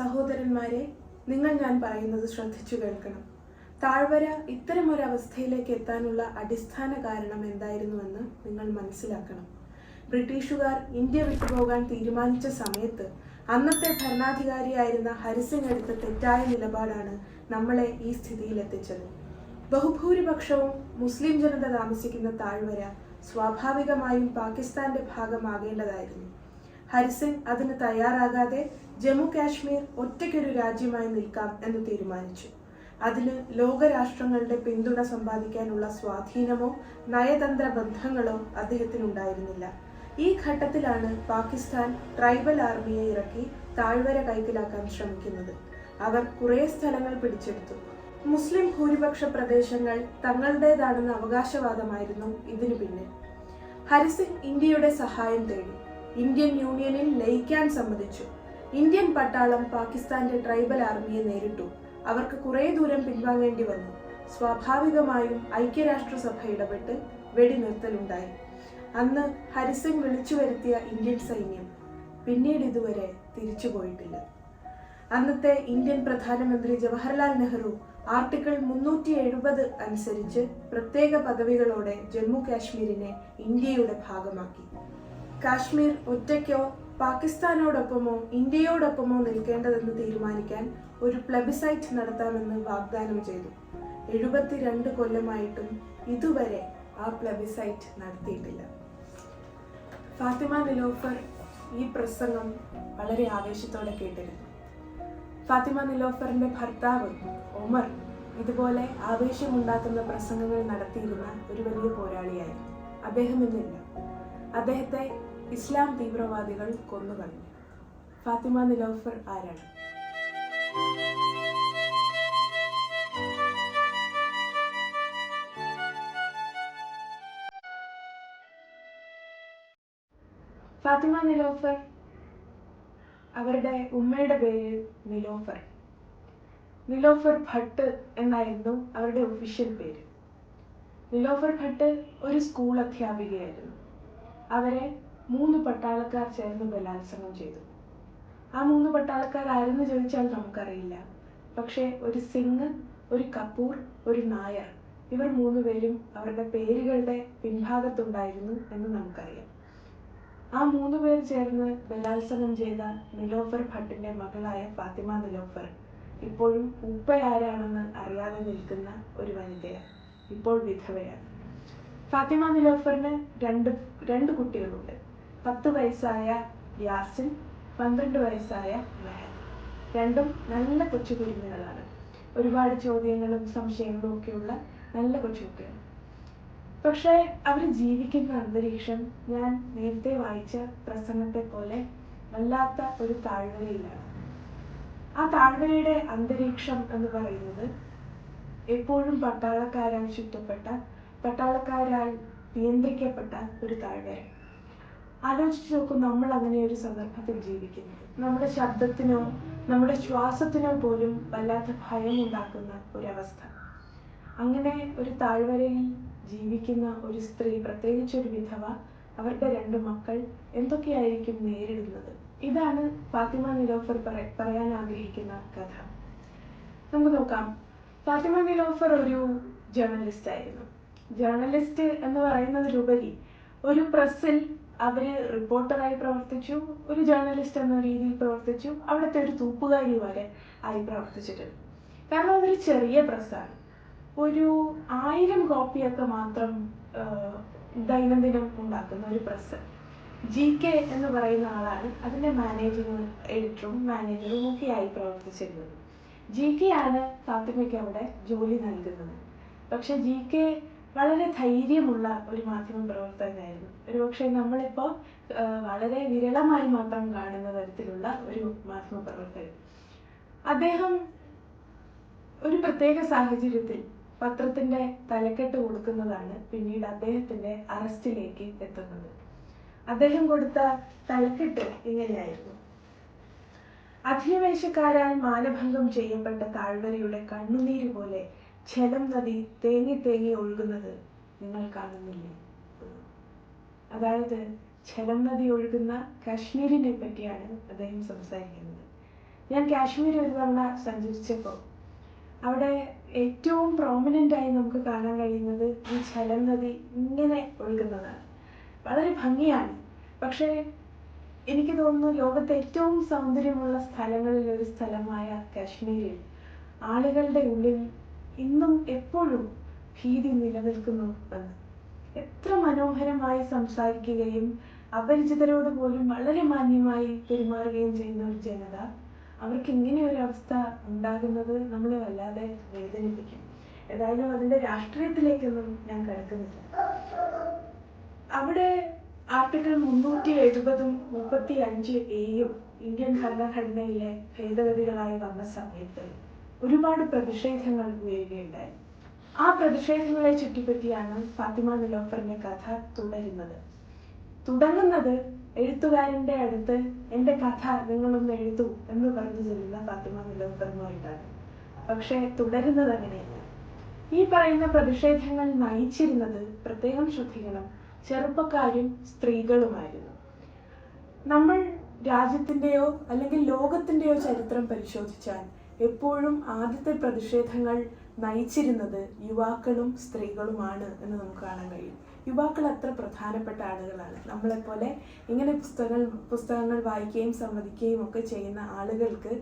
സഹോദരന്മാരെ നിങ്ങൾ ഞാൻ പറയുന്നത് ശ്രദ്ധിച്ചു കേൾക്കണം. താഴ്വര ഇത്തരമൊരവസ്ഥയിലേക്ക് എത്താനുള്ള അടിസ്ഥാന കാരണം എന്തായിരുന്നുവെന്ന് നിങ്ങൾ മനസ്സിലാക്കണം. ബ്രിട്ടീഷുകാർ ഇന്ത്യ വിട്ടുപോകാൻ തീരുമാനിച്ച സമയത്ത് അന്നത്തെ ഭരണാധികാരിയായിരുന്ന ഹരിസിംഗ് എടുത്ത തെറ്റായ നിലപാടാണ് നമ്മളെ ഈ സ്ഥിതിയിലെത്തിച്ചത്. ബഹുഭൂരിപക്ഷവും മുസ്ലിം ജനത താമസിക്കുന്ന താഴ്വര സ്വാഭാവികമായും പാകിസ്ഥാന്റെ ഭാഗമാകേണ്ടതായിരുന്നു. ഹരിസിംഗ് അതിന് തയ്യാറാകാതെ ജമ്മു കാശ്മീർ ഒറ്റയ്ക്കൊരു രാജ്യമായി നിൽക്കാം എന്ന് തീരുമാനിച്ചു. അതിന് ലോകരാഷ്ട്രങ്ങളുടെ പിന്തുണ സമ്പാദിക്കാനുള്ള സ്വാധീനമോ നയതന്ത്ര ബന്ധങ്ങളോ അദ്ദേഹത്തിന് ഉണ്ടായിരുന്നില്ല ഈ ഘട്ടത്തിലാണ് പാകിസ്ഥാൻ ട്രൈബൽ ആർമിയെ ഇറക്കി താഴ്വര കൈക്കലാക്കാൻ ശ്രമിക്കുന്നത്. അവർ കുറേ സ്ഥലങ്ങൾ പിടിച്ചെടുത്തു. മുസ്ലിം ഭൂരിപക്ഷ പ്രദേശങ്ങൾ തങ്ങളുടേതാണെന്ന അവകാശവാദമായിരുന്നു ഇതിനു പിന്നിൽ. ഹരിസിംഗ് ഇന്ത്യയുടെ സഹായം തേടി. ഇന്ത്യൻ യൂണിയനിൽ ലയിക്കാൻ സമ്മതിച്ചു. ഇന്ത്യൻ പട്ടാളം പാകിസ്ഥാന്റെ ട്രൈബൽ ആർമിയെ നേരിട്ടു. അവർക്ക് കുറേ ദൂരം പിൻവാങ്ങേണ്ടി വന്നു. സ്വാഭാവികമായും ഐക്യരാഷ്ട്രസഭ ഇടപെട്ട് വെടിനിർത്തലുണ്ടായി. അന്ന് ഹരിസിംഗ് വിളിച്ചു വരുത്തിയ ഇന്ത്യൻ സൈന്യം പിന്നീട് ഇതുവരെ തിരിച്ചുപോയിട്ടില്ല അന്നത്തെ ഇന്ത്യൻ പ്രധാനമന്ത്രി ജവഹർലാൽ നെഹ്റു ആർട്ടിക്കിൾ മുന്നൂറ്റി എഴുപത് അനുസരിച്ച് പ്രത്യേക പദവികളോടെ ജമ്മു കാശ്മീരിനെ ഇന്ത്യയുടെ ഭാഗമാക്കി. കാശ്മീർ ഒറ്റയ്ക്കോ പാകിസ്ഥാനോടൊപ്പമോ ഇന്ത്യയോടൊപ്പമോ നിൽക്കേണ്ടതെന്ന് തീരുമാനിക്കാൻ ഒരു പ്ലബിസൈറ്റ് നടത്താമെന്ന് വാഗ്ദാനം ചെയ്തു. എഴുപത്തിരണ്ട് കൊല്ലമായിട്ടും ഇതുവരെ ആ പ്ലബിസൈറ്റ് നടത്തിയിട്ടില്ല. ഫാത്തിമ നിലോഫർ ഈ പ്രസംഗം വളരെ ആവേശത്തോടെ കേട്ടിരുന്നു. ഫാത്തിമ നിലോഫറിന്റെ ഭർത്താവ് ഒമർ ഇതുപോലെ ആവേശമുണ്ടാക്കുന്ന പ്രസംഗങ്ങൾ നടത്തിയിരുന്ന ഒരു വലിയ പോരാളിയായിരുന്നു. അദ്ദേഹം ഇന്നില്ല. അദ്ദേഹത്തെ ഇസ്ലാം തീവ്രവാദികൾ കൊന്നുകളഞ്ഞു. ഫാത്തിമ നിലോഫർ ആരാണ്? ഫാത്തിമ നിലോഫർ അവരുടെ ഉമ്മയുടെ പേര് നിലോഫർ. നിലോഫർ ഭട്ട് എന്നായിരുന്നു അവരുടെ ഒഫീഷ്യൽ പേര്. നിലോഫർ ഭട്ട് ഒരു സ്കൂൾ അധ്യാപികയായിരുന്നു. അവരെ മൂന്ന് പട്ടാളക്കാർ ചേർന്ന് ബലാത്സംഗം ചെയ്തു. ആ മൂന്ന് പട്ടാളക്കാർ ആരെന്ന് ചോദിച്ചാൽ നമുക്കറിയില്ല. പക്ഷേ ഒരു സിംഗ് ഒരു കപൂർ ഒരു നായർ ഇവർ മൂന്ന് പേരും അവരുടെ പേരുകളുടെ പിൻഭാഗത്തുണ്ടായിരുന്നു എന്ന് നമുക്കറിയാം. ആ മൂന്ന് പേർ ചേർന്ന് ബലാത്സംഗം ചെയ്ത നിലോഫർ ഭട്ടിന്റെ മകളായ ഫാത്തിമ നിലോഫർ ഇപ്പോഴും ഉപ്പ ആരാണെന്ന് അറിയാതെ നിൽക്കുന്ന ഒരു വനിതയാണ്. ഇപ്പോൾ വിധവയാണ്. ഫാത്തിമ നിലോഫറിന് രണ്ട് രണ്ട് കുട്ടികളുണ്ട്. പത്ത് വയസ്സായ യാസിൻ പന്ത്രണ്ട് വയസ്സായ മെഹൻ രണ്ടും നല്ല കൊച്ചു കുഞ്ഞുങ്ങളാണ് ഒരുപാട് ചോദ്യങ്ങളും സംശയങ്ങളും ഒക്കെയുള്ള നല്ല കൊച്ചു കുട്ടികൾ. പക്ഷേ അവർ ജീവിക്കുന്ന അന്തരീക്ഷം ഞാൻ നേരത്തെ വായിച്ച പ്രസംഗത്തെ പോലെ വല്ലാത്ത ഒരു താഴ്വരയിലാണ്. ആ താഴ്വരയുടെ അന്തരീക്ഷം എന്ന് പറയുന്നത് എപ്പോഴും പട്ടാളക്കാരാൽ ചുറ്റപ്പെട്ട പട്ടാളക്കാരാൽ നിയന്ത്രിക്കപ്പെട്ട ഒരു താഴ്വര ആലോചിച്ച് നോക്കൂ നമ്മൾ അങ്ങനെ ഒരു സന്ദർഭത്തിൽ ജീവിക്കുന്നത് നമ്മുടെ ശബ്ദത്തിനോ നമ്മുടെ ശ്വാസത്തിനോ പോലും വല്ലാത്ത ഭയം ഉണ്ടാക്കുന്ന ഒരവസ്ഥ. അങ്ങനെ ഒരു താഴ്വരയിൽ ജീവിക്കുന്ന ഒരു സ്ത്രീ പ്രത്യേകിച്ച് ഒരു വിധവ അവരുടെ രണ്ട് മക്കൾ എന്തൊക്കെയായിരിക്കും നേരിടുന്നത്? ഇതാണ് ഫാത്തിമ നിലോഫർ പറ- പറയാൻ ആഗ്രഹിക്കുന്ന കഥ. നമുക്ക് നോക്കാം. ഫാത്തിമ നിലോഫർ ഒരു ജേർണലിസ്റ്റ് ആയിരുന്നു ജേർണലിസ്റ്റ് എന്ന് പറയുന്നതിലുപരി ഒരു പ്രസ്സിൽ അവർ റിപ്പോർട്ടറായി പ്രവർത്തിച്ചു ഒരു ജേർണലിസ്റ്റ് എന്ന രീതിയിൽ പ്രവർത്തിച്ചു. അവിടുത്തെ ഒരു തൂപ്പുകാരി വരെ ആയി പ്രവർത്തിച്ചിട്ടുണ്ട്. കാരണം അതൊരു ചെറിയ പ്രസ്സാണ് ഒരു ആയിരം കോപ്പിയൊക്കെ മാത്രം ദൈനംദിനം ഉണ്ടാക്കുന്ന ഒരു പ്രസ് ജി കെ എന്ന് പറയുന്ന ആളാണ് അതിന്റെ മാനേജിങ് എഡിറ്ററും മാനേജറും ഒക്കെ ആയി പ്രവർത്തിച്ചിരുന്നത്. ജി കെ ആണ് ഫാത്തിമയ്ക്ക് അവിടെ ജോലി നൽകുന്നത്. പക്ഷെ ജി കെ വളരെ ധൈര്യമുള്ള ഒരു മാധ്യമ പ്രവർത്തകനായിരുന്നു. ഒരുപക്ഷെ നമ്മളിപ്പോ ആ, വളരെ വിരളമായി മാത്രം കാണുന്ന തരത്തിലുള്ള ഒരു മാധ്യമ പ്രവർത്തകൻ. അദ്ദേഹം ഒരു പ്രത്യേക സാഹചര്യത്തിൽ പത്രത്തിന്റെ തലക്കെട്ട് കൊടുക്കുന്നതാണ് പിന്നീട് അദ്ദേഹത്തിന്റെ അറസ്റ്റിലേക്ക് എത്തുന്നത്. അദ്ദേഹം കൊടുത്ത തലക്കെട്ട് ഇങ്ങനെയായിരുന്നു. അധിനിവേശക്കാരാൽ മാനഭംഗം ചെയ്യപ്പെട്ട താഴ്വരയുടെ കണ്ണുനീര് പോലെ ഝലം നദി തേങ്ങി തേങ്ങി ഒഴുകുന്നത് നിങ്ങൾ കാണുന്നില്ലേ? അതായത് ഝലം നദി ഒഴുകുന്ന കാശ്മീരിനെ പറ്റിയാണ് അദ്ദേഹം സംസാരിക്കുന്നത്. ഞാൻ കാശ്മീർ ഒരു തവണ സഞ്ചരിച്ചപ്പോൾ അവിടെ ഏറ്റവും പ്രോമിനന്റ് ആയി നമുക്ക് കാണാൻ കഴിയുന്നത് ഈ ഝലം നദി ഇങ്ങനെ ഒഴുകുന്നതാണ്. വളരെ ഭംഗിയാണ്. പക്ഷേ എനിക്ക് തോന്നുന്നു ലോകത്തെ ഏറ്റവും സൗന്ദര്യമുള്ള സ്ഥലങ്ങളിൽ ഒരു സ്ഥലമായ കാശ്മീരിൽ ആളുകളുടെ ഉള്ളിൽ ഇന്നും എപ്പോഴും ഭീതി നിലനിൽക്കുന്നു എന്ന്. എത്ര മനോഹരമായി സംസാരിക്കുകയും അപരിചിതരോട് പോലും വളരെ മാന്യമായി പെരുമാറുകയും ചെയ്യുന്ന ഒരു ജനത അവർക്ക് ഇങ്ങനെ ഒരു അവസ്ഥ ഉണ്ടാകുന്നത് നമ്മളെ വല്ലാതെ വേദനിപ്പിക്കും. ഏതായാലും അതിന്റെ രാഷ്ട്രീയത്തിലേക്കൊന്നും ഞാൻ കിടക്കുന്നില്ല. അവിടെ ആർട്ടിക്കിൾ മുന്നൂറ്റി എഴുപതും മുപ്പത്തി അഞ്ച് എയും ഇന്ത്യൻ ഭരണഘടനയിലെ ഭേദഗതികളായി വന്ന സമയത്ത് ഒരുപാട് ഉയരുകയുണ്ടായി. ആ പ്രതിഷേധങ്ങളെ ചുറ്റിപ്പറ്റിയാണ് ഫാത്തിമ നിലോഫറിന്റെ കഥ തുടരുന്നത്. തുടങ്ങുന്നത് എഴുത്തുകാരന്റെ അടുത്ത് എന്റെ കഥ നിങ്ങളൊന്ന് എഴുതൂ എന്ന് പറഞ്ഞു ചെല്ലുന്ന ഫാത്തിമ നിലോഫറുമായിട്ടാണ് പക്ഷേ തുടരുന്നത് അങ്ങനെയല്ല. ഈ പറയുന്ന പ്രതിഷേധങ്ങൾ നയിച്ചിരുന്നത് പ്രത്യേകം ശ്രദ്ധിക്കണം. ചെറുപ്പക്കാരും സ്ത്രീകളുമായിരുന്നു. നമ്മൾ രാജ്യത്തിന്റെയോ അല്ലെങ്കിൽ ലോകത്തിന്റെയോ ചരിത്രം പരിശോധിച്ചാൽ എപ്പോഴും ആദ്യത്തെ പ്രതിഷേധങ്ങൾ നയിച്ചിരുന്നത് യുവാക്കളും സ്ത്രീകളുമാണ് എന്ന് നമുക്ക് കാണാൻ കഴിയും. യുവാക്കൾ അത്ര പ്രധാനപ്പെട്ട ആളുകളാണ്. നമ്മളെപ്പോലെ ഇങ്ങനെ പുസ്തകങ്ങൾ പുസ്തകങ്ങൾ വായിക്കുകയും സംവദിക്കുകയും ഒക്കെ ചെയ്യുന്ന ആളുകൾക്ക്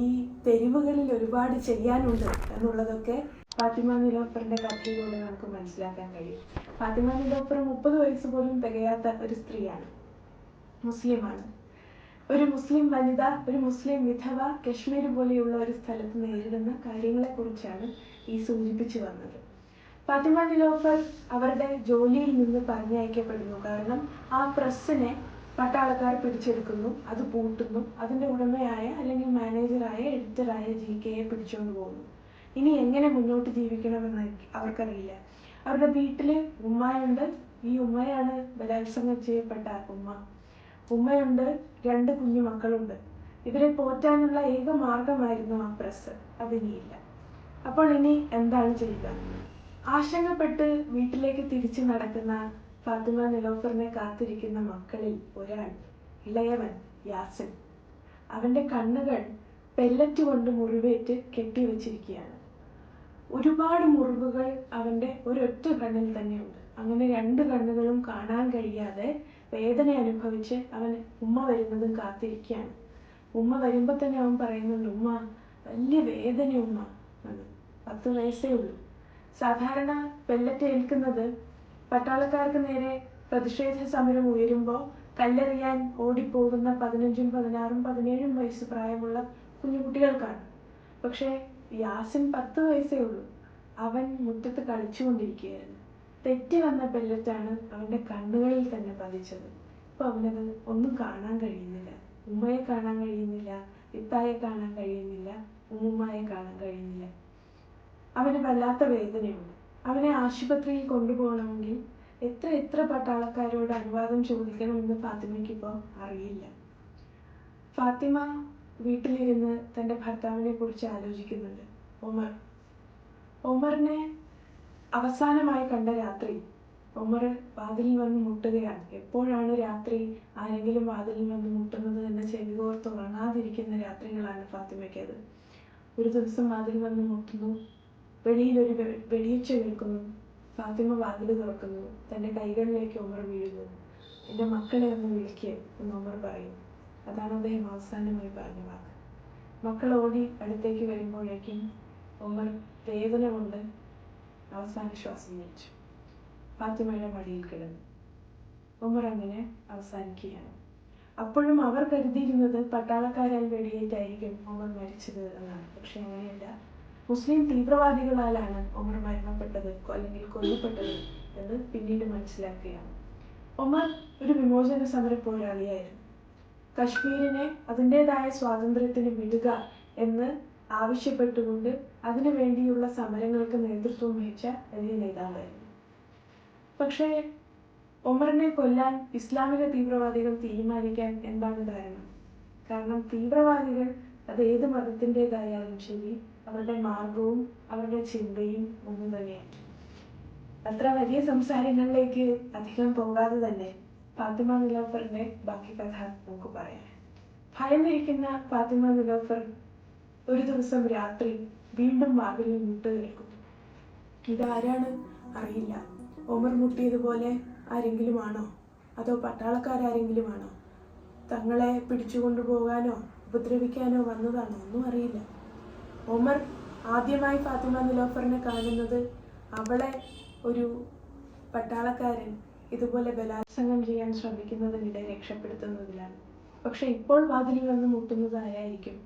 ഈ തെരുവുകളിൽ ഒരുപാട് ചെയ്യാനുണ്ട് എന്നുള്ളതൊക്കെ ഫാത്തിമ നിലോപ്പറിന്റെ കഥയിലൂടെ നമുക്ക് മനസ്സിലാക്കാൻ കഴിയും. ഫാത്തിമ നിലോപ്പർ മുപ്പത് വയസ്സ് പോലും തികയാത്ത ഒരു സ്ത്രീയാണ്. മുസ്ലിമാണ്. ഒരു മുസ്ലിം വനിത ഒരു മുസ്ലിം വിധവ കശ്മീർ പോലെയുള്ള ഒരു സ്ഥലത്ത് നേരിടുന്ന കാര്യങ്ങളെക്കുറിച്ചാണ് ഈ സൂചിപ്പിച്ചു വന്നത്. ഫാത്തിമ നിലോഫർ അവരുടെ ജോലിയിൽ നിന്ന് പറഞ്ഞയക്കപ്പെടുന്നു. കാരണം ആ പ്രസ്സിനെ പട്ടാളക്കാർ പിടിച്ചെടുക്കുന്നു അത് പൂട്ടുന്നു അതിന്റെ ഉടമയായ അല്ലെങ്കിൽ മാനേജറായ എഡിറ്ററായ ജി കെയെ പിടിച്ചുകൊണ്ട് പോകുന്നു. ഇനി എങ്ങനെ മുന്നോട്ട് ജീവിക്കണമെന്ന് അവർക്കറിയില്ല. അവരുടെ വീട്ടിൽ ഉമ്മയുണ്ട്. ഈ ഉമ്മയാണ് ബലാത്സംഗം ചെയ്യപ്പെട്ട ഉമ്മ. ഉമ്മയുണ്ട് രണ്ട് കുഞ്ഞു മക്കളുണ്ട്. ഇവരെ പോറ്റാനുള്ള ഏക മാർഗമായിരുന്നു ആ പ്രസ് അതിനിയില്ല. അപ്പോൾ ഇനി എന്താണ് ചെയ്യുക? ആശങ്കപ്പെട്ട് വീട്ടിലേക്ക് തിരിച്ചു നടക്കുന്ന ഫാത്തിമ നിലോഫറിനെ കാത്തിരിക്കുന്ന മക്കളിൽ ഒരാൾ ഇളയവൻ യാസിൻ. അവന്റെ കണ്ണുകൾ പെല്ലറ്റ് കൊണ്ട് മുറിവേറ്റ് കെട്ടിവെച്ചിരിക്കുകയാണ്. ഒരുപാട് മുറിവുകൾ അവന്റെ ഒരൊറ്റ കണ്ണിൽ തന്നെയുണ്ട്. അങ്ങനെ രണ്ട് കണ്ണുകളും കാണാൻ കഴിയാതെ വേദന അനുഭവിച്ച് അവൻ ഉമ്മ വരുന്നത് കാത്തിരിക്കുകയാണ്. ഉമ്മ വരുമ്പോൾ തന്നെ അവൻ പറയുന്നുണ്ട് ഉമ്മ വലിയ വേദന ഉമ്മ. പത്ത് വയസ്സേ ഉള്ളൂ. സാധാരണ പെല്ലറ്റ് ഏൽക്കുന്നത് പട്ടാളക്കാർക്ക് നേരെ പ്രതിഷേധ സമരം ഉയരുമ്പോൾ കല്ലെറിയാൻ ഓടിപ്പോകുന്ന പതിനഞ്ചും പതിനാറും പതിനേഴും വയസ്സ് പ്രായമുള്ള കുഞ്ഞുകുട്ടികൾക്കാണ് പക്ഷേ യാസിൻ പത്ത് വയസ്സേ ഉള്ളൂ. അവൻ മുറ്റത്ത് കളിച്ചുകൊണ്ടിരിക്കുകയായിരുന്നു. തെറ്റി വന്ന പെല്ലറ്റാണ് അവന്റെ കണ്ണുകളിൽ തന്നെ പതിച്ചത്. ഇപ്പൊ അവനത് ഒന്നും കാണാൻ കഴിയുന്നില്ല. ഉമ്മയെ കാണാൻ കഴിയുന്നില്ല. ഇത്തായെ കാണാൻ കഴിയുന്നില്ല. ഉമ്മുമ്മയെ കാണാൻ കഴിയുന്നില്ല. അവന് വല്ലാത്ത വേദനയുണ്ട്. അവനെ ആശുപത്രിയിൽ കൊണ്ടുപോകണമെങ്കിൽ എത്ര എത്ര പട്ടാളക്കാരോട് അനുവാദം ചോദിക്കണമെന്ന് ഫാത്തിമയ്ക്ക് ഇപ്പോൾ അറിയില്ല. ഫാത്തിമ വീട്ടിലിരുന്ന് തന്റെ ഭർത്താവിനെ കുറിച്ച് ആലോചിക്കുന്നുണ്ട്. ഒമർ. ഒമറിനെ അവസാനമായി കണ്ട രാത്രി. ഉമർ വാതിലിൽ വന്ന് മുട്ടുകയാണ്. എപ്പോഴാണ് രാത്രി ആരെങ്കിലും വാതിലിൽ വന്ന് മുട്ടുന്നത് എന്ന് ചെവികോർത്ത് ഉറങ്ങാതിരിക്കുന്ന രാത്രികളാണ് ഫാത്തിമയ്ക്കത് ഒരു ദിവസം വാതിൽ വന്ന് മുട്ടുന്നു. വെളിയിലൊരു വെളിയിച്ച കേൾക്കുന്നു ഫാത്തിമ വാതിൽ തുറക്കുന്നു. തന്റെ കൈകളിലേക്ക് ഉമർ വീഴുന്നു. എന്റെ മക്കളെ ഒന്ന് വിളിക്കുക എന്ന് ഉമർ പറയും. അതാണ് അദ്ദേഹം അവസാനമായി പറഞ്ഞ വാക്ക്. മക്കൾ ഓടി അടുത്തേക്ക് വരുമ്പോഴേക്കും ഉമർ വേദന കൊണ്ട് അവസാന ശ്വാസം വലിച്ചു ഫാത്തിമയുടെ മടിയിൽ കിടന്നു. ഉമർ അങ്ങനെ അവസാനിക്കുകയാണ്. അപ്പോഴും അവർ കരുതിയിരുന്നത് പട്ടാളക്കാരാൽ വെടിയേറ്റായിരിക്കും ഉമർ മരിച്ചത് എന്നാണ്. പക്ഷെ അങ്ങനെയല്ല. മുസ്ലിം തീവ്രവാദികളാലാണ് ഉമർ മരണപ്പെട്ടത് അല്ലെങ്കിൽ കൊല്ലപ്പെട്ടത് എന്ന് പിന്നീട് മനസ്സിലാക്കുകയാണ്. ഉമർ ഒരു വിമോചന സമര പോരാളിയായിരുന്നു. കശ്മീരിനെ അതിന്റെതായ സ്വാതന്ത്ര്യത്തിന് വിടുക എന്ന് ആവശ്യപ്പെട്ടുകൊണ്ട് അതിനു വേണ്ടിയുള്ള സമരങ്ങൾക്ക് നേതൃത്വം വഹിച്ച വലിയ നേതാവായിരുന്നു. പക്ഷേ ഒമറിനെ കൊല്ലാൻ ഇസ്ലാമിക തീവ്രവാദികൾ തീരുമാനിക്കാൻ എന്താണ് കാരണം? കാരണം തീവ്രവാദികൾ അത് ഏത് മതത്തിന്റെതായാലും ശരി അവരുടെ മാർഗവും അവരുടെ ചിന്തയും ഒന്നും തന്നെയാണ്. അത്ര വലിയ സംസാരങ്ങളിലേക്ക് അധികം പോകാതെ തന്നെ ഫാത്തിമ നിലോഫറിന്റെ ബാക്കി കഥ നമുക്ക് പറയാം. ഭയന്നിരിക്കുന്ന ഫാത്തിമ നിലോഫർ ഒരു ദിവസം രാത്രി വീണ്ടും വാതിലിൽ മുട്ട് നിൽക്കും. ഇതാരാണ്? അറിയില്ല. ഒമർ മുട്ടിയതുപോലെ ആരെങ്കിലും ആണോ അതോ പട്ടാളക്കാരെങ്കിലും ആണോ തങ്ങളെ പിടിച്ചുകൊണ്ടുപോകാനോ ഉപദ്രവിക്കാനോ വന്നതാണോ? ഒന്നും അറിയില്ല. ഒമർ ആദ്യമായി ഫാത്തിമ നിലോഫറിനെ കാണുന്നത് അവളെ ഒരു പട്ടാളക്കാരൻ ഇതുപോലെ ബലാത്സംഗം ചെയ്യാൻ ശ്രമിക്കുന്നതിനിടെ രക്ഷപ്പെടുത്തുന്നതിലാണ്. പക്ഷെ ഇപ്പോൾ വാതിലിൽ വന്ന് മുട്ടുന്നത് ആരായിരിക്കും?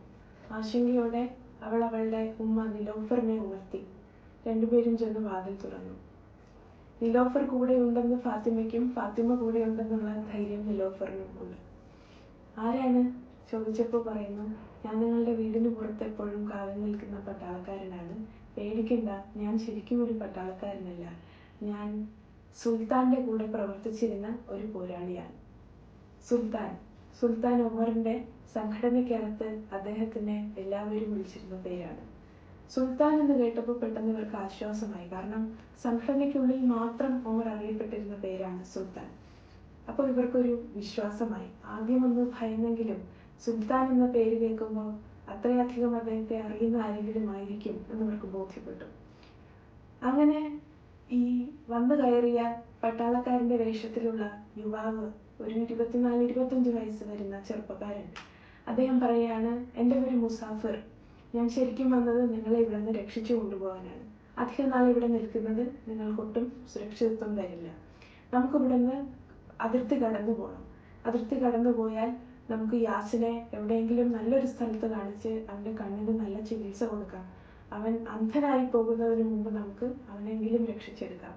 ആശങ്കയോടെ അവൾ അവളുടെ ഉമ്മ നിലോഫറിനെ ഉണർത്തി. രണ്ടുപേരും ചെന്ന് വാതിൽ തുറന്നു. നിലോഫർ ഉണ്ടെന്ന് ഫാത്തിമയ്ക്കും ഫാത്തിമ കൂടെ ഉണ്ടെന്നുള്ള ധൈര്യം നിലോഫറിനും ഉണ്ട്. ആരാണ്? ചോദിച്ചപ്പോൾ പറയുന്നു ഞാൻ നിങ്ങളുടെ വീടിന് പുറത്ത് എപ്പോഴും കാവൽ നിൽക്കുന്ന പട്ടാളക്കാരനാണ്. പേടിക്കണ്ട ഞാൻ ശരിക്കും ഒരു പട്ടാളക്കാരനല്ല. ഞാൻ സുൽത്താന്റെ കൂടെ പ്രവർത്തിച്ചിരുന്ന ഒരു പോരാളിയാണ്. സുൽത്താൻ സുൽത്താൻ ഉമറിന്റെ സംഘടനയ്ക്കകത്ത് അദ്ദേഹത്തിനെ എല്ലാവരും വിളിച്ചിരുന്ന പേരാണ് സുൽത്താൻ എന്ന് കേട്ടപ്പോൾ പെട്ടെന്ന് ഇവർക്ക് ആശ്വാസമായി. കാരണം സംഘടനയ്ക്കുള്ളിൽ മാത്രം ഉമർ അറിയപ്പെട്ടിരുന്ന പേരാണ് സുൽത്താൻ. അപ്പോൾ ഇവർക്കൊരു വിശ്വാസമായി. ആദ്യം ഒന്ന് ഭയന്നെങ്കിലും സുൽത്താൻ എന്ന പേര് കേൾക്കുമ്പോൾ അത്രയധികം അദ്ദേഹത്തെ അറിയുന്ന ആരെങ്കിലും ആയിരിക്കും എന്ന് ഇവർക്ക് ബോധ്യപ്പെട്ടു. അങ്ങനെ ഈ വന്നു കയറിയ പട്ടാളക്കാരന്റെ വേഷത്തിലുള്ള യുവാവ് ഒരു ഇരുപത്തിനാല് ഇരുപത്തഞ്ച് വയസ്സ് വരുന്ന ചെറുപ്പക്കാരൻ. അദ്ദേഹം പറയുകയാണ് എന്റെ പേര് മുസാഫിർ. ഞാൻ ശരിക്കും വന്നത് നിങ്ങളെ ഇവിടെ നിന്ന് രക്ഷിച്ചു കൊണ്ടുപോകാനാണ്. അധികം നാൾ ഇവിടെ നിൽക്കുന്നത് നിങ്ങൾക്കൊട്ടും സുരക്ഷിതത്വം തരില്ല. നമുക്കിവിടെ നിന്ന് അതിർത്തി കടന്നു പോകണം അതിർത്തി കടന്നു പോയാൽ നമുക്ക് യാസിനെ എവിടെയെങ്കിലും നല്ലൊരു സ്ഥലത്ത് കാണിച്ച് അവന്റെ കണ്ണിന് നല്ല ചികിത്സ കൊടുക്കാം. അവൻ അന്ധനായി പോകുന്നതിന് മുമ്പ് നമുക്ക് അവനെങ്കിലും രക്ഷിച്ചെടുക്കാം.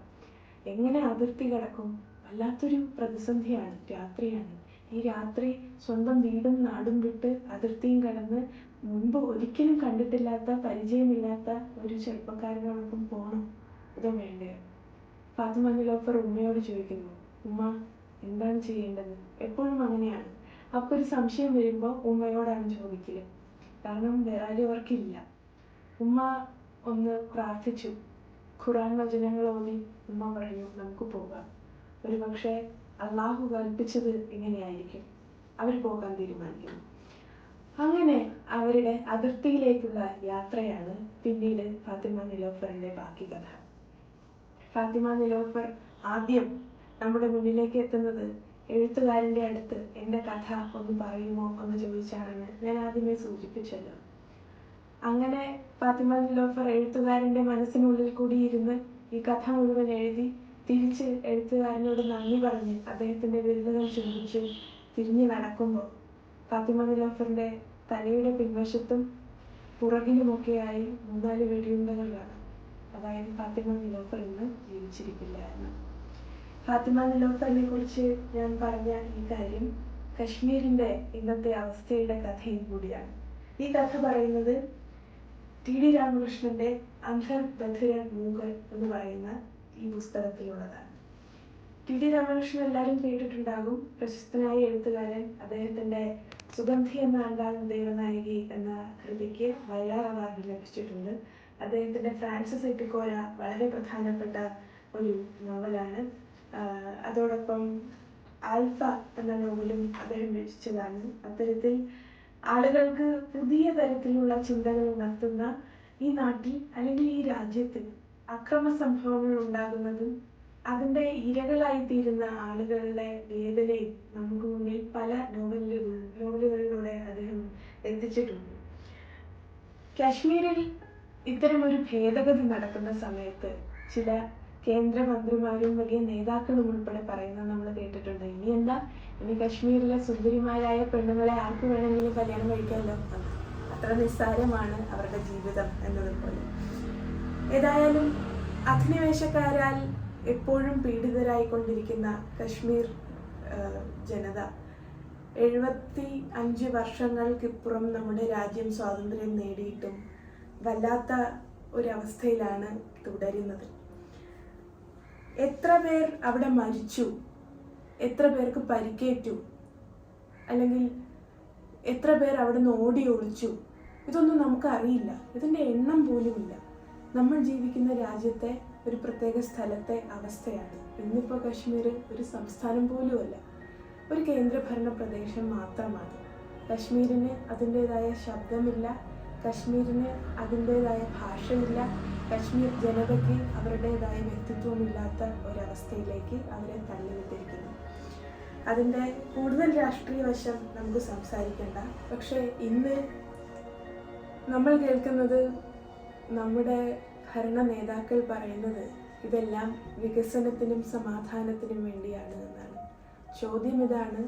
എങ്ങനെ അതിർത്തി കടക്കും? വല്ലാത്തൊരു പ്രതിസന്ധിയാണ് രാത്രിയാണ്. ഈ രാത്രി സ്വന്തം വീടും നാടും വിട്ട് അതിർത്തിയും കടന്ന് മുൻപ് ഒരിക്കലും കണ്ടിട്ടില്ലാത്ത പരിചയമില്ലാത്ത ഒരു ചെറുപ്പക്കാരനോടൊപ്പം പോകണം അതോ വേണ്ടയോ ഫാത്തിമ നിലോഫർ ഉമ്മയോട് ചോദിക്കുന്നു ഉമ്മ എന്താണ് ചെയ്യേണ്ടത്? എപ്പോഴും അങ്ങനെയാണ്. അപ്പോൾ ഒരു സംശയം വരുമ്പോൾ ഉമ്മയോടാണ് ചോദിക്കൽ. കാരണം വേറെ ഇല്ല ഉമ്മ ഒന്ന് പ്രാർത്ഥിച്ചു. ഖുറാൻ വചനങ്ങൾ ഉമ്മ പറഞ്ഞു നമുക്ക് പോകാം. ഒരു പക്ഷേ അള്ളാഹു കൽപ്പിച്ചത് ഇങ്ങനെയായിരിക്കും. അവർ പോകാൻ തീരുമാനിക്കുന്നു. അങ്ങനെ അവരുടെ അതിർത്തിയിലേക്കുള്ള യാത്രയാണ് പിന്നീട് ഫാത്തിമ നിലോഫറിന്റെ ബാക്കി കഥ. ഫാത്തിമ നിലോഫർ ആദ്യം നമ്മുടെ മുന്നിലേക്ക് എത്തുന്നത് എഴുത്തുകാരന്റെ അടുത്ത് എന്റെ കഥ ഒന്ന് പറയുമോ എന്ന് ചോദിച്ചാണ് ഞാൻ ആദ്യമേ സൂചിപ്പിച്ചല്ലോ. അങ്ങനെ ഫാത്തിമ നിലോഫർ എഴുത്തുകാരന്റെ മനസ്സിനുള്ളിൽ കൂടി ഇരുന്ന് ഈ കഥ മുഴുവൻ എഴുതി തിരിച്ച് എഴുത്തുകാരനോട് നന്ദി പറഞ്ഞ് അദ്ദേഹത്തിന്റെ ബിരുദം ചോദിച്ച് തിരിഞ്ഞു നടക്കുമ്പോൾ ഫാത്തിമ നിലോഫറിന്റെ തലയുടെ പിൻവശത്തും പുറകിലുമൊക്കെയായി മൂന്നാൽ വെടിയുണ്ടകൾ കാണാം അതായത് ഫാത്തിമ നിലോഫർ ഇന്ന് ജീവിച്ചിരിക്കില്ല എന്ന് ഫാത്തിമ നിലോഫറിനെ കുറിച്ച് ഞാൻ പറഞ്ഞ ഈ കാര്യം കശ്മീരിന്റെ ഇന്നത്തെ അവസ്ഥയുടെ കഥയും കൂടിയാണ്. ഈ കഥ പറയുന്നത് ടി ഡി രാമകൃഷ്ണന്റെ അന്ധർ ബധിര മൂകർ എന്ന് പറയുന്ന ഈ പുസ്തകത്തിലുള്ളത്. ടി ഡി രാമകൃഷ്ണൻ എല്ലാവരും കേട്ടിട്ടുണ്ടാകും. പ്രശസ്തനായ എഴുത്തുകാരൻ അദ്ദേഹത്തിന്റെ സുഗന്ധി എന്ന ആണ്ടാണ് ദേവനായകി എന്ന കൃതിക്ക് വയലാർ അവാർഡ് ലഭിച്ചിട്ടുണ്ട്. അദ്ദേഹത്തിന്റെ ഫ്രാൻസിസ് എട്ടിക്കോര വളരെ പ്രധാനപ്പെട്ട ഒരു നോവലാണ്. അതോടൊപ്പം ആൽഫ എന്ന നോവലും അദ്ദേഹം രചിച്ചതാണ്. അത്തരത്തിൽ ആളുകൾക്ക് പുതിയ തരത്തിലുള്ള ചിന്തകൾ ഉണർത്തുന്ന ഈ നാട്ടിൽ അല്ലെങ്കിൽ ഈ രാജ്യത്തിൽ അക്രമ സംഭവങ്ങൾ ഉണ്ടാകുന്നതും അതിന്റെ ഇരകളായി തീരുന്ന ആളുകളുടെ വേദനയും നമുക്ക് മുന്നിൽ പല നോവലുകൾ നോവലുകളിലൂടെ അദ്ദേഹം എത്തിച്ചിട്ടുണ്ട് കാശ്മീരിൽ ഇത്തരമൊരു ഭേദഗതി നടക്കുന്ന സമയത്ത് ചില കേന്ദ്രമന്ത്രിമാരും വലിയ നേതാക്കളും ഉൾപ്പെടെ പറയുന്നത് നമ്മൾ കേട്ടിട്ടുണ്ട്. ഇനി എന്താ? ഇനി കാശ്മീരിലെ സുന്ദരിമാരായ പെണ്ണുങ്ങളെ ആർക്ക് വേണമെങ്കിലും കല്യാണം കഴിക്കാമല്ലോ? അത്ര നിസ്സാരമാണ് അവരുടെ ജീവിതം എന്നതുപോലെ. ഏതായാലും അധിനിവേശക്കാരാൽ എപ്പോഴും പീഡിതരായിക്കൊണ്ടിരിക്കുന്ന കശ്മീർ ജനത. എഴുപത്തി അഞ്ച് വർഷങ്ങൾക്കിപ്പുറം നമ്മുടെ രാജ്യം സ്വാതന്ത്ര്യം നേടിയിട്ടും വല്ലാത്ത ഒരവസ്ഥയിലാണ് തുടരുന്നത്. എത്ര പേർ അവിടെ മരിച്ചു? എത്ര പേർക്ക് പരിക്കേറ്റു? അല്ലെങ്കിൽ എത്ര പേർ അവിടെ നിന്ന് ഓടി ഒളിച്ചു? ഇതൊന്നും നമുക്കറിയില്ല. ഇതിന്റെ എണ്ണം പോലുമില്ല. നമ്മൾ ജീവിക്കുന്ന രാജ്യത്തെ ഒരു പ്രത്യേക സ്ഥലത്തെ അവസ്ഥയാണ്. ഇന്നിപ്പോൾ കശ്മീർ ഒരു സംസ്ഥാനം പോലുമല്ല. ഒരു കേന്ദ്രഭരണ പ്രദേശം മാത്രമാണ്. കശ്മീരിന് അതിന്റേതായ ശബ്ദമില്ല. കശ്മീരിന് അതിന്റേതായ ഭാഷയില്ല. കശ്മീർ ജനതയ്ക്ക് അവരുടേതായ വ്യക്തിത്വമില്ലാത്ത ഒരവസ്ഥയിലേക്ക് അവരെ തള്ളിവിട്ടിരിക്കുന്നു. അതിന്റെ കൂടുതൽ രാഷ്ട്രീയ വശം നമുക്ക് സംസാരിക്കേണ്ട. പക്ഷേ ഇന്ന് നമ്മൾ കേൾക്കുന്നത് നമ്മുടെ ഭരണ നേതാക്കൾ പറയുന്നത് ഇതെല്ലാം വികസനത്തിനും സമാധാനത്തിനും വേണ്ടിയാണ് എന്നാണ്. ചോദ്യം ഇതാണ്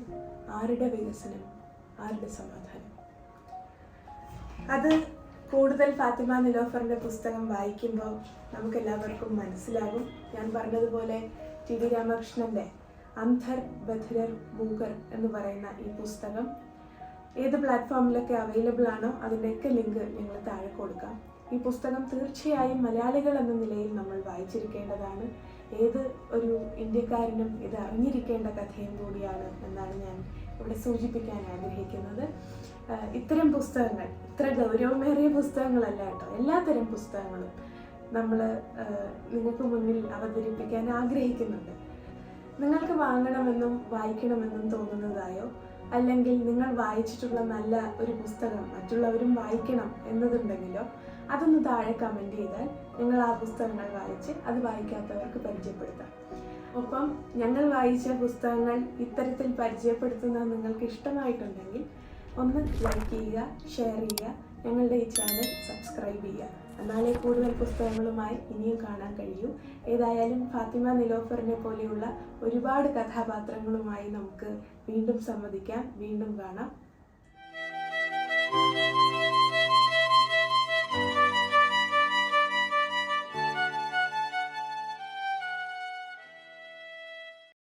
ആരുടെ വികസനം ആരുടെ സമാധാനം? അത് കൂടുതൽ ഫാത്തിമ നിലോഫറിന്റെ പുസ്തകം വായിക്കുമ്പോൾ നമുക്കെല്ലാവർക്കും മനസ്സിലാകും. ഞാൻ പറഞ്ഞതുപോലെ ടി വി രാമകൃഷ്ണന്റെ അന്ധർ ബധിരർ മൂകർ എന്ന് പറയുന്ന ഈ പുസ്തകം ഏത് പ്ലാറ്റ്ഫോമിലൊക്കെ അവൈലബിൾ ആണോ അതിന്റെയൊക്കെ ലിങ്ക് ഞങ്ങൾ താഴെ കൊടുക്കാം. ഈ പുസ്തകം തീർച്ചയായും മലയാളികൾ എന്ന നിലയിൽ നമ്മൾ വായിച്ചിരിക്കേണ്ടതാണ്. ഏത് ഒരു ഇന്ത്യക്കാരനും ഇത് അറിഞ്ഞിരിക്കേണ്ട കഥയും കൂടിയാണ് എന്നാണ് ഞാൻ ഇവിടെ സൂചിപ്പിക്കാൻ ആഗ്രഹിക്കുന്നത്. ഇത്തരം പുസ്തകങ്ങൾ ഇത്ര ഗൗരവമേറിയ പുസ്തകങ്ങളല്ല കേട്ടോ എല്ലാത്തരം പുസ്തകങ്ങളും നമ്മൾ നിങ്ങൾക്ക് മുന്നിൽ അവതരിപ്പിക്കാൻ ആഗ്രഹിക്കുന്നുണ്ട്. നിങ്ങൾക്ക് വാങ്ങണമെന്നും വായിക്കണമെന്നും തോന്നുന്നതായോ? അല്ലെങ്കിൽ നിങ്ങൾ വായിച്ചിട്ടുള്ള നല്ല ഒരു പുസ്തകം മറ്റുള്ളവരും വായിക്കണം എന്നതുണ്ടെങ്കിലോ? അതൊന്ന് താഴെ കമന്റ് ചെയ്താൽ ഞങ്ങൾ ആ പുസ്തകങ്ങൾ വായിച്ച് അത് വായിക്കാത്തവർക്ക് പരിചയപ്പെടുത്താം. ഒപ്പം ഞങ്ങൾ വായിച്ച പുസ്തകങ്ങൾ ഇത്തരത്തിൽ പരിചയപ്പെടുത്തുന്നത് നിങ്ങൾക്ക് ഇഷ്ടമായിട്ടുണ്ടെങ്കിൽ ഒന്ന് ലൈക്ക് ചെയ്യുക ഷെയർ ചെയ്യുക ഞങ്ങളുടെ ഈ ചാനൽ സബ്സ്ക്രൈബ് ചെയ്യുക. എന്നാലേ കൂടുതൽ പുസ്തകങ്ങളുമായി ഇനിയും കാണാൻ കഴിയൂ. ഏതായാലും ഫാത്തിമ നിലോഫറിനെ പോലെയുള്ള ഒരുപാട് കഥാപാത്രങ്ങളുമായി നമുക്ക് വീണ്ടും സംവദിക്കാം വീണ്ടും കാണാം.